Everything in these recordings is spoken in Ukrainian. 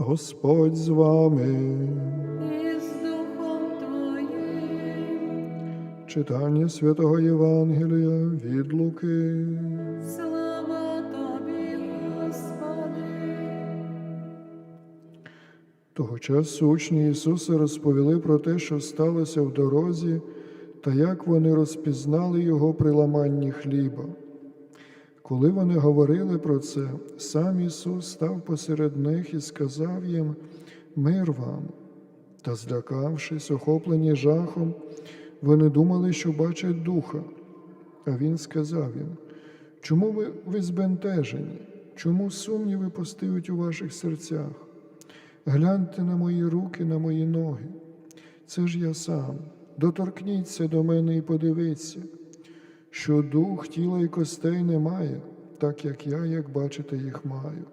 Господь з вами. і з Духом Твоїм. Читання святого Євангелія від Луки. Слава Тобі, Господи. Того часу учні Ісуса розповіли про те, що сталося в дорозі, та як вони розпізнали Його при ламанні хліба. Коли вони говорили про це, сам Ісус став посеред них і сказав їм Мир вам. Та, злякавшись, охоплені жахом, вони думали, що бачать духа. А Він сказав їм, чому ви, ви збентежені? Чому сумніви постають у ваших серцях? Гляньте на мої руки, на мої ноги. Це ж я сам. Доторкніться до мене і подивіться, що дух тіла і костей немає, так як я, як бачите, їх маю.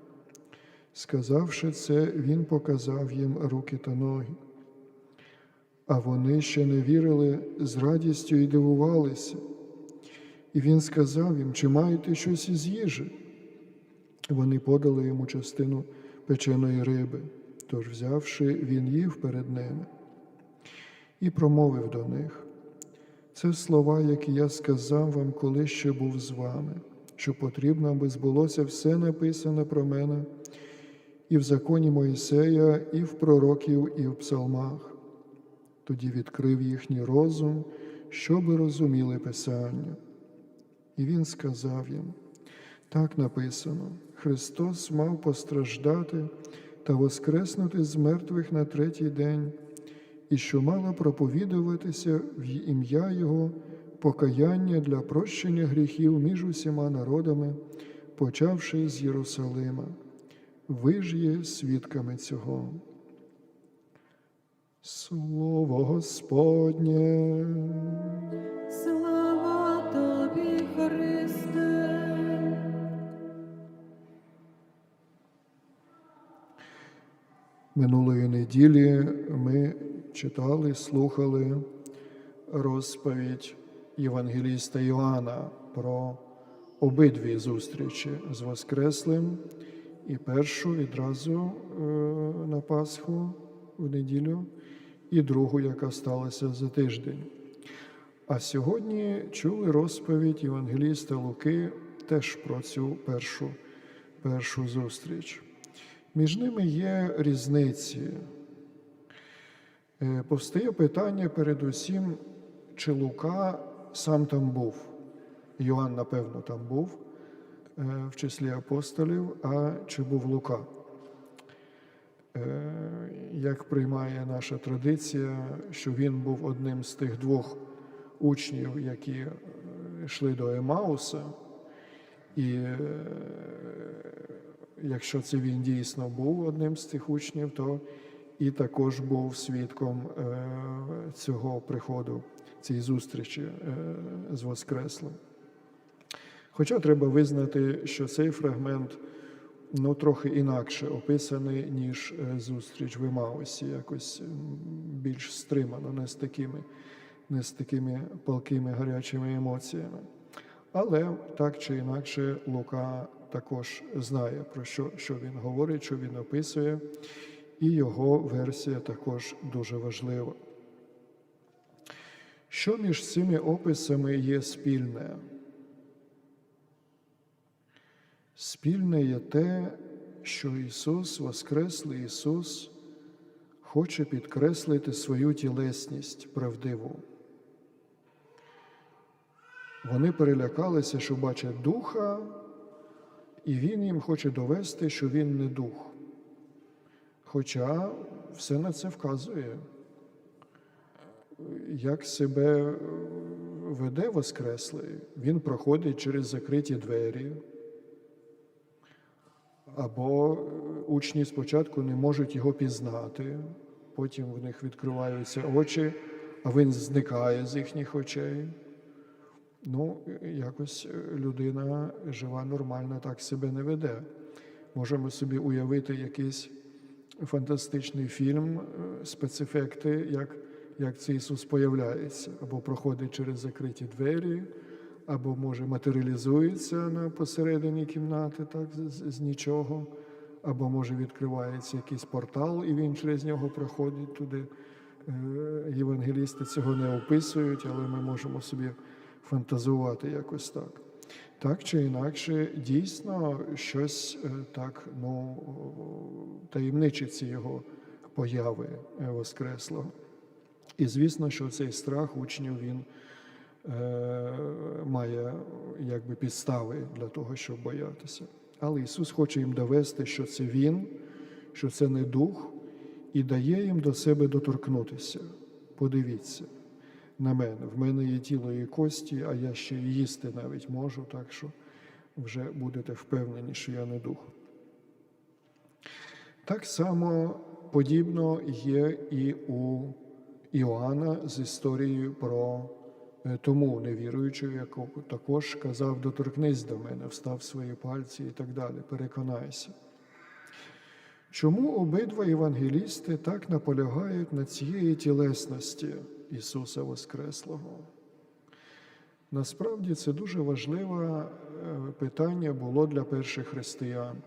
Сказавши це, він показав їм руки та ноги. А вони ще не вірили з радістю і дивувалися. І він сказав їм, чи маєте щось із їжі? Вони подали йому частину печеної риби. Тож, взявши, він їв перед ними і промовив до них. Це слова, які я сказав вам, коли ще був з вами, що потрібно, аби збулося все написане про мене і в законі Моїсея, і в пророків, і в псалмах. Тоді відкрив їхній розум, щоби розуміли Писання. І він сказав їм: так написано: Христос мав постраждати та воскреснути з мертвих на третій день, і що мало проповідуватися в ім'я Його покаяння для прощення гріхів між усіма народами, почавши з Єрусалима. Ви ж є свідками цього. Слово Господнє. Слава Тобі, Христе. Минулої неділі ми читали, слухали розповідь Євангеліста Іоанна про обидві зустрічі з Воскреслим і першу відразу е, на Пасху в неділю, і другу, яка сталася за тиждень. А сьогодні чули розповідь Євангеліста Луки теж про цю першу, першу зустріч. Між ними є різниці. Е, Повстає питання передусім, чи Лука сам там був. Йоанн, напевно, там був е, в числі апостолів, а чи був Лука? Е, Як приймає наша традиція, що він був одним з тих двох учнів, які йшли до Емауса, і якщо це він дійсно був одним з цих учнів, то і також був свідком е, цього приходу, цієї зустрічі е, з Воскреслим. Хоча треба визнати, що цей фрагмент ну, трохи інакше описаний, ніж е, зустріч в Емаусі, якось більш стримано, не з такими, не з такими палкими гарячими емоціями. Але так чи інакше Лука також знає, про що, що він говорить, що він описує, і його версія також дуже важлива. Що між цими описами є спільне? Спільне є те, що Ісус, Воскреслий Ісус, хоче підкреслити свою тілесність правдиву. Вони перелякалися, що бачать духа, і він їм хоче довести, що він не дух. Хоча все на це вказує, як себе веде Воскреслий. Він проходить через закриті двері. Або учні спочатку не можуть його пізнати, потім в них відкриваються очі, а він зникає з їхніх очей. Ну, якось людина жива, нормальна, так себе не веде. Можемо собі уявити якийсь фантастичний фільм, е, спецефекти, як, як цей Ісус появляється, або проходить через закриті двері, або може матеріалізується на посередині кімнати, так, з, з нічого, або може відкривається якийсь портал, і він через нього проходить туди. Е, Євангелісти цього не описують, але ми можемо собі фантазувати якось так. Так чи інакше, дійсно щось е, так ну, таємничиться його появи е, Воскреслого. І звісно, що цей страх учнів він е, має якби підстави для того, щоб боятися. Але Ісус хоче їм довести, що це Він, що це не дух, і дає їм до себе доторкнутися. Подивіться на мене. В мене є тіло і кості, а я ще їсти навіть можу, так що вже будете впевнені, що я не дух. Так само подібно є і у Іоанна з історією про е, тому невіруючого, якого також казав, доторкнись до мене, встав свої пальці і так далі, переконайся. Чому обидва євангелісти так наполягають на цієї тілесності Ісуса Воскреслого? Насправді це дуже важливе е, питання було для перших християн.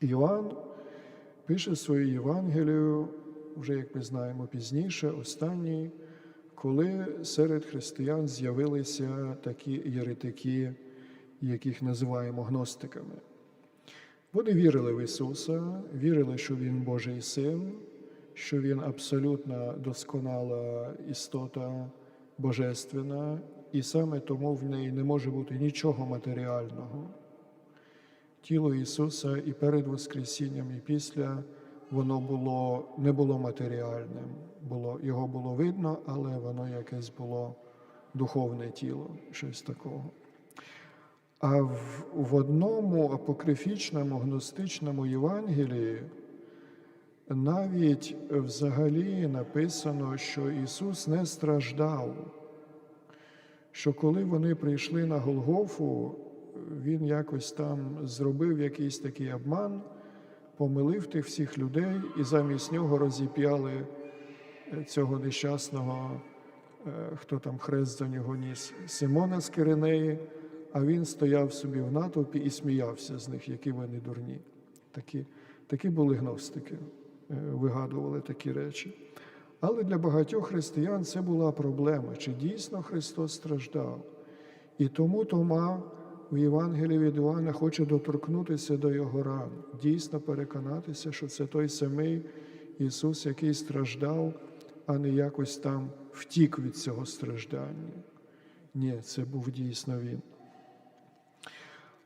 Іоанн пише свою Євангелію, вже як ми знаємо пізніше, останній, коли серед християн з'явилися такі єретики, яких називаємо гностиками. Вони вірили в Ісуса, вірили, що Він Божий син, що Він абсолютно досконала істота божественна, і саме тому в неї не може бути нічого матеріального. Тіло Ісуса і перед Воскресінням, і після воно було, не було матеріальним. Було, його було видно, але воно якесь було духовне тіло, щось такого. А в, в одному апокрифічному гностичному Євангелії навіть взагалі написано, що Ісус не страждав, що коли вони прийшли на Голгофу, Він якось там зробив якийсь такий обман, помилив тих всіх людей і замість нього розіп'яли цього нещасного, е, хто там хрест за нього ніс, Симона з Киринеї, а він стояв собі в натовпі і сміявся з них, які вони дурні. Такі, такі були гностики, е, вигадували такі речі. Але для багатьох християн це була проблема, чи дійсно Христос страждав. І тому Тома в Євангелії від Іоанна хоче доторкнутися до його ран, дійсно переконатися, що це той самий Ісус, який страждав, а не якось там втік від цього страждання. Ні, це був дійсно Він.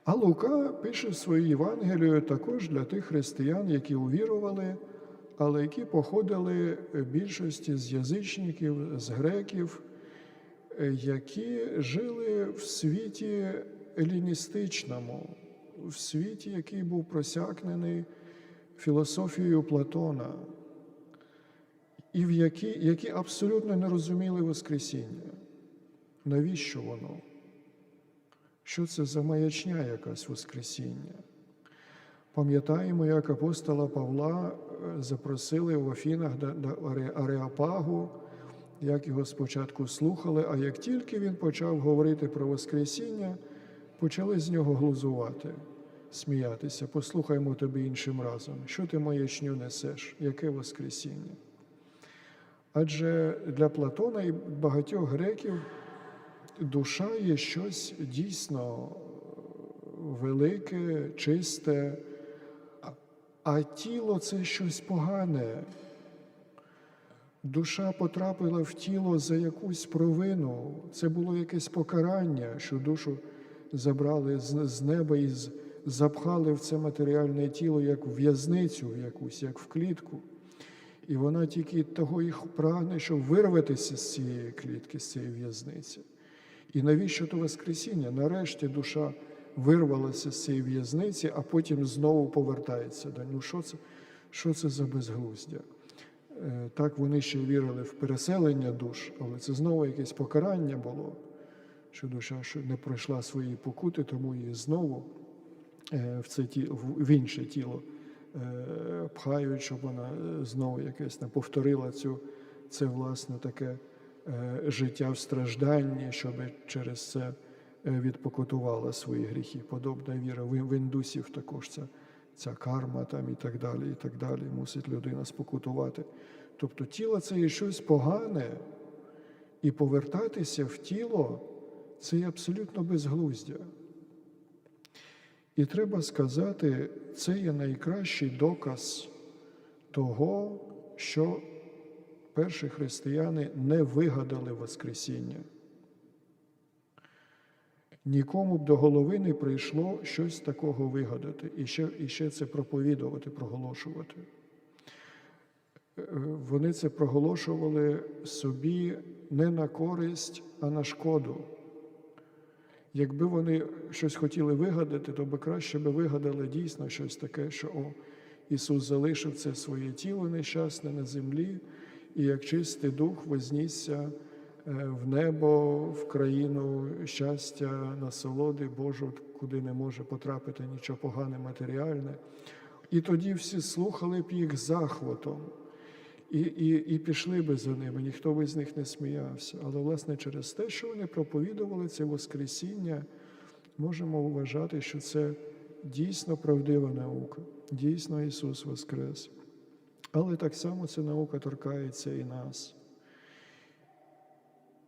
А Лука пише свою Євангелію також для тих християн, які увірували, але які походили більшості з язичників, з греків, які жили в світі еліністичному, в світі, який був просякнений філософією Платона, і в які, які абсолютно не розуміли Воскресіння. Навіщо воно? Що це за маячня якась Воскресіння? Пам'ятаємо, як апостола Павла е, запросили в Афінах до Ареопагу, як його спочатку слухали, а як тільки він почав говорити про Воскресіння, почали з нього глузувати, сміятися. Послухаймо тобі іншим разом, що ти маячню несеш, яке Воскресіння? Адже для Платона і багатьох греків душа є щось дійсно велике, чисте, а тіло це щось погане. Душа потрапила в тіло за якусь провину. Це було якесь покарання, що душу забрали з, неба і запхали в це матеріальне тіло як в'язницю якусь, як в клітку. І вона тільки того і прагне, щоб вирватися з цієї клітки, з цієї в'язниці. І навіщо то Воскресіння? Нарешті душа вирвалася з цієї в'язниці, а потім знову повертається. Ну що це, що це за безглуздя? Е, Так вони ще вірили в переселення душ, але це знову якесь покарання було, що душа не пройшла свої покути, тому її знову е, в це ті, в- інше тіло е, пхають, щоб вона знову якесь не повторила цю, це власне таке життя в стражданні, щоб через це відпокутувала свої гріхи. Подобна віра в індусів також це, ця карма там і так далі, і так далі, мусить людина спокутувати. Тобто тіло це є щось погане, і повертатися в тіло це є абсолютно безглуздя. І треба сказати, це є найкращий доказ того, що перші християни не вигадали Воскресіння. Нікому б до голови не прийшло щось такого вигадати і ще, і ще це проповідувати, проголошувати. Е, Вони це проголошували собі не на користь, а на шкоду. Якби вони щось хотіли вигадати, то би краще би вигадали дійсно щось таке, що о, Ісус залишив це своє тіло нещасне на землі, і як чистий дух вознісся в небо, в країну щастя, насолоди Божу, куди не може потрапити нічого погане матеріальне. І тоді всі слухали б їх захватом. І, і, і пішли би за ними, ніхто би з них не сміявся. Але, власне, через те, що вони проповідували це Воскресіння, можемо вважати, що це дійсно правдива наука, дійсно Ісус Воскрес. Але так само ця наука торкається і нас.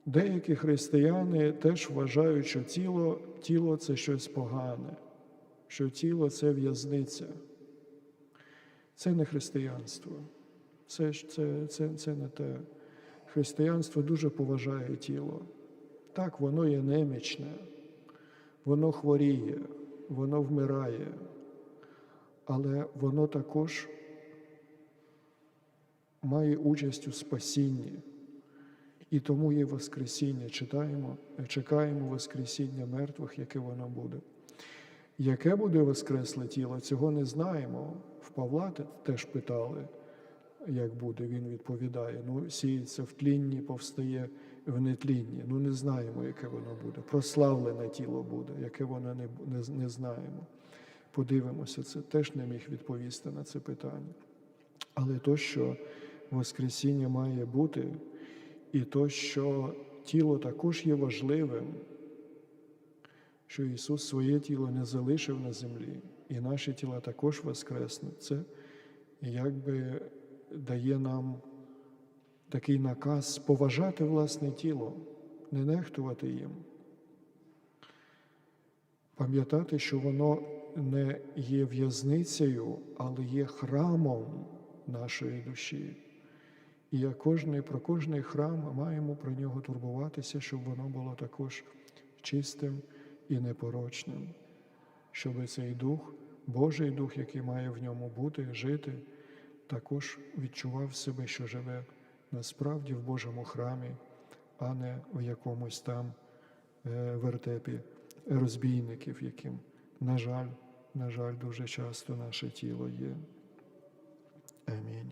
Деякі християни теж вважають, що тіло, тіло це щось погане, що тіло це в'язниця. Це не християнство. Це, це, це, це не те. Християнство дуже поважає тіло. Так, воно є немічне, воно хворіє, воно вмирає, але воно також має участь у спасінні. І тому є Воскресіння. Читаємо, чекаємо Воскресіння мертвих, яке воно буде. Яке буде Воскресле тіло, цього не знаємо. В Павла теж питали, як буде. Він відповідає: ну, сіється в тлінні, повстає в нетлінні. Ну, не знаємо, яке воно буде. Прославлене тіло буде, яке воно не, не, не знаємо. Подивимося, це теж не міг відповісти на це питання. Але то, що Воскресіння має бути, і то, що тіло також є важливим, що Ісус своє тіло не залишив на землі, і наші тіла також воскреснуть. Це якби дає нам такий наказ поважати власне тіло, не нехтувати їм. Пам'ятати, що воно не є в'язницею, але є храмом нашої душі. І як кожний, про кожний храм маємо про нього турбуватися, щоб воно було також чистим і непорочним, щоб цей дух, Божий дух, який має в ньому бути, жити, також відчував себе, що живе насправді в Божому храмі, а не в якомусь там е, вертепі розбійників, яким, на жаль, на жаль, дуже часто наше тіло є. Амінь.